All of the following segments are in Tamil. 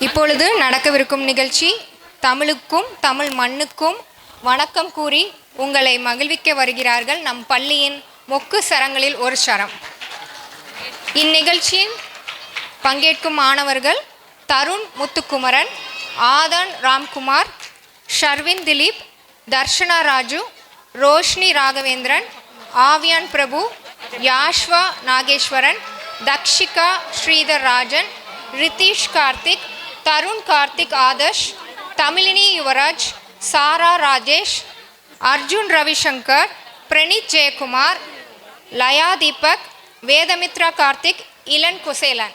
இப்பொழுது நடக்கவிருக்கும் நிகழ்ச்சி தமிழுக்கும் தமிழ் மண்ணுக்கும் வணக்கம் கூறி உங்களை மகிழ்விக்க வருகிறார்கள் நம் பள்ளியின் மொக்கு சரங்களில் ஒரு சரம். இந்நிகழ்ச்சியில் பங்கேற்கும் மாணவர்கள் தருண் முத்துக்குமரன் ஆதன் ராம்குமார் ஷர்வின் திலீப் தர்ஷனா ராஜு ரோஷினி ராகவேந்திரன் ஆவியான் பிரபு யாஷ்வா நாகேஸ்வரன் தக்ஷிகா ஸ்ரீதர் ராஜன் ரித்தீஷ் கார்த்திக் தருண் கார்த்திக் ஆதர்ஷ் தமிழினி யுவராஜ் சாரா ராஜேஷ் அர்ஜுன் ரவிசங்கர் பிரணீத் ஜெயக்குமார் லயா தீபக் வேதமித்ரா கார்த்திக் இளன் குசேலன்.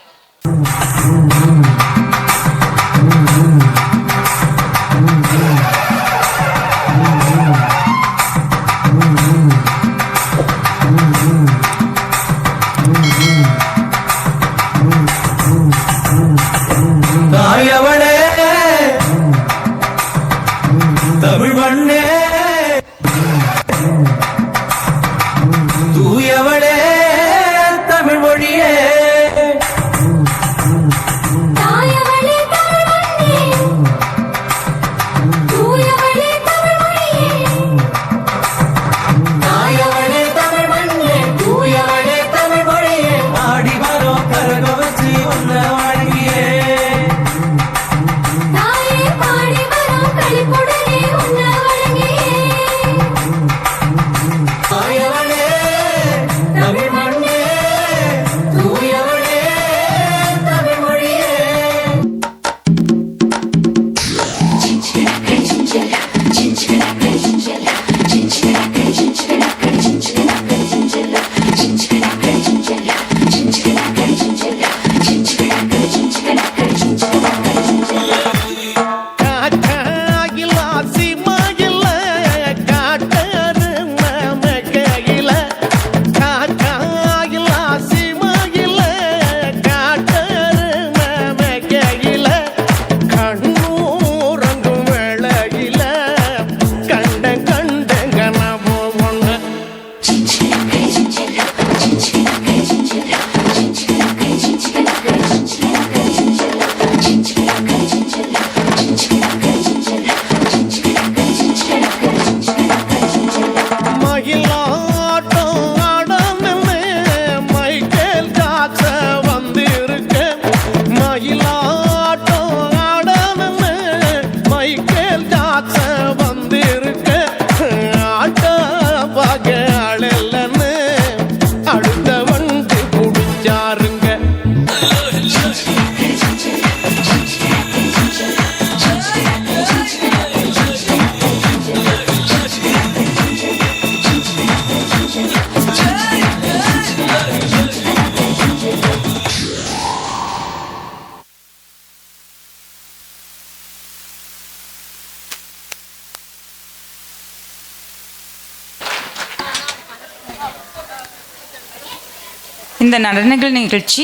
இந்த நடனங்கள் நிகழ்ச்சி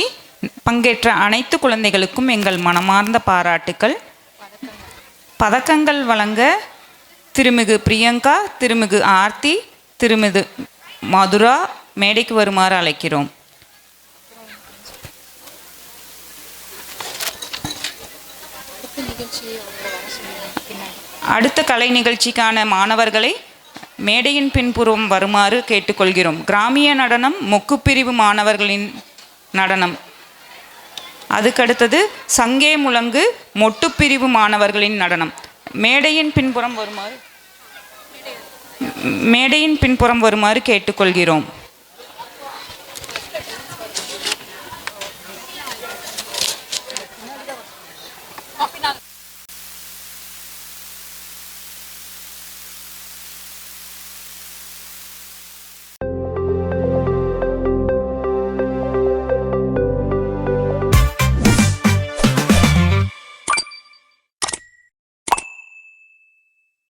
பங்கேற்ற அனைத்து குழந்தைகளுக்கும் எங்கள் மனமார்ந்த பாராட்டுக்கள். பதக்கங்கள் வழங்க திருமிகு பிரியங்கா திருமிகு ஆர்த்தி திருமிகு மதுரா மேடைக்கு வருமாறு அழைக்கிறோம். அடுத்த கலை நிகழ்ச்சிக்கான மாணவர்களை மேடையின் பின்புறம் வருமாறு கேட்டுக்கொள்கிறோம். கிராமிய நடனம் மொக்குப்பிரிவு மாணவர்களின் நடனம். அதுக்கடுத்தது சங்கே முழங்கு மொட்டுப்பிரிவு மாணவர்களின் நடனம். மேடையின் பின்புறம் வருமாறு மேடையின் பின்புறம் வருமாறு கேட்டுக்கொள்கிறோம்.